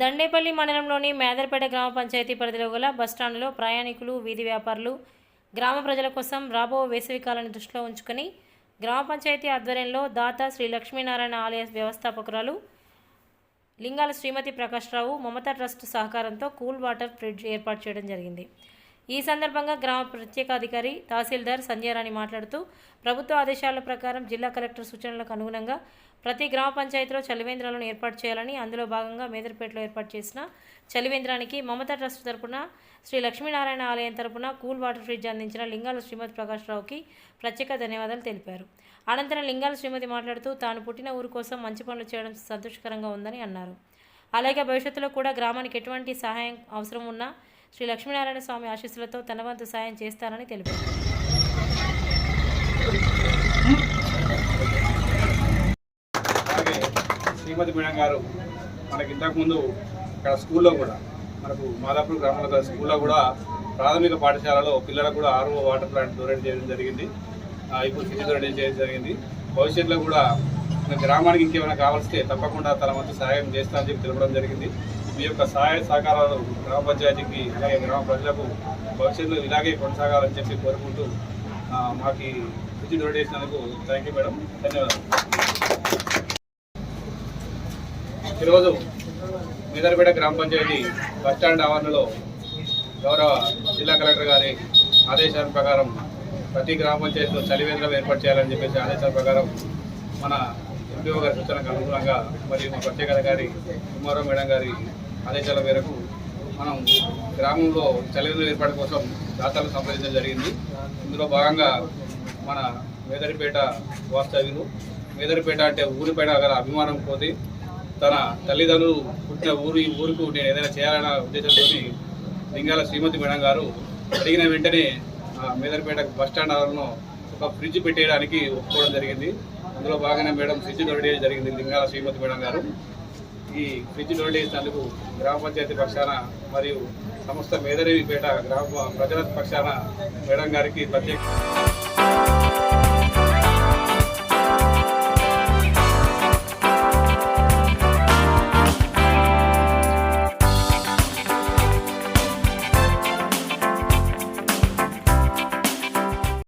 దండేపల్లి మండలంలోని మేదర్పేట గ్రామ పంచాయతీ పరిధిలో గల బస్టాండ్లో ప్రయాణికులు వీధి వ్యాపారులు గ్రామ ప్రజల కోసం రాబో వేసవికాలను దృష్టిలో ఉంచుకొని గ్రామ పంచాయతీ ఆధ్వర్యంలో దాత శ్రీ లక్ష్మీనారాయణ ఆలయ వ్యవస్థాపకురాలు లింగాల శ్రీమతి ప్రకాశ్రావు మమతా ట్రస్ట్ సహకారంతో కూల్ వాటర్ ఫ్రిడ్జ్ ఏర్పాటు చేయడం జరిగింది. ఈ సందర్భంగా గ్రామ ప్రత్యేకాధికారి తహసీల్దార్ సంజయరాణి మాట్లాడుతూ ప్రభుత్వ ఆదేశాల ప్రకారం జిల్లా కలెక్టర్ సూచనలకు అనుగుణంగా ప్రతి గ్రామ పంచాయతీలో చలివేంద్రాలను ఏర్పాటు చేయాలని అందులో భాగంగా మేదర్పేటలో ఏర్పాటు చేసిన చలివేంద్రానికి మమతా ట్రస్ట్ తరపున శ్రీ లక్ష్మీనారాయణ ఆలయం తరపున కూల్ వాటర్ ఫ్రిడ్జ్ అందించిన లింగాల శ్రీమతి ప్రకాశ్రావుకి ప్రత్యేక ధన్యవాదాలు తెలిపారు. అనంతరం లింగాల శ్రీమతి మాట్లాడుతూ తాను పుట్టిన ఊరు కోసం మంచి పనులు చేయడం సంతోషకరంగా ఉందని అన్నారు. అలాగే భవిష్యత్తులో కూడా గ్రామానికి ఎటువంటి సహాయం అవసరం ఉన్నా శ్రీ లక్ష్మీనారాయణ స్వామి ఆశీస్సులతో తన వంతు సాయం చేస్తానని తెలిపారు. అలాగే శ్రీమతి మేడం గారు మనకి ఇంతకుముందు ఇక్కడ స్కూల్లో కూడా మనకు మాదాపూర్ గ్రామంలో స్కూల్లో కూడా ప్రాథమిక పాఠశాలలో పిల్లలకు కూడా ఆర్ఓ వాటర్ ప్లాంట్ డొనేట్ చేయడం జరిగింది. ఇప్పుడు సిటీ డొనేట్ చేయడం జరిగింది. భవిష్యత్తులో కూడా మన గ్రామానికి ఇంకేమైనా కావాల్స్తే తప్పకుండా తన వంతు సహాయం చేస్తా అని చెప్పి తెలపడం జరిగింది. మీ యొక్క సహాయ సహకారాలు గ్రామ పంచాయతీకి అలాగే గ్రామ ప్రజలకు భవిష్యత్తులో ఇలాగే కొనసాగాలని చెప్పి కోరుకుంటూ మాకు రుచి ఫ్రిడ్జ్ చేసినందుకు థ్యాంక్ యూ మేడం ధన్యవాదాలు. ఈరోజు మీదరపేట గ్రామ పంచాయతీ బస్టాండ్ ఆవరణలో గౌరవ జిల్లా కలెక్టర్ గారి ఆదేశాల ప్రకారం ప్రతి గ్రామ పంచాయతీలో చలివేంద్రం ఏర్పాటు చేయాలని చెప్పేసి ఆదేశాల ప్రకారం మన ఎంపీఓ గారి సూచనకు అనుగుణంగా మరియు మా ప్రత్యేక అధికారి కుమారావు మేడం గారి ఆదేశాల మేరకు మనం గ్రామంలో చలివేంద్రం ఏర్పాటు కోసం దాతలు సంప్రదించడం జరిగింది. ఇందులో భాగంగా మన మేదరిపేట వాస్తవ్యులు మేదరిపేట అంటే ఊరిపేట గల అభిమానం పోతే తన తల్లిదండ్రులు పుట్టిన ఊరు ఈ ఊరుకు నేను ఏదైనా చేయాలన్న ఉద్దేశంతో లింగాల శ్రీమతి మేడం గారు అడిగిన వెంటనే ఆ, మేదర్పేట బస్ స్టాండ్ ఆవరణలో ఒక ఫ్రిడ్జ్ పెట్టేయడానికి ఒప్పుకోవడం జరిగింది. అందులో భాగంగా మేడం ఫ్రిడ్జ్ డొనేట్ జరిగింది లింగాల శ్రీమతి మేడం గారు. ఈ ఫ్రిడ్జ్ డొనేట్ చేసినందుకు గ్రామ పంచాయతీ పక్షాన మరియు సంస్థ మేదరేవిపేట గ్రామ ప్రజల పక్షాన మేడం గారికి ప్రత్యేక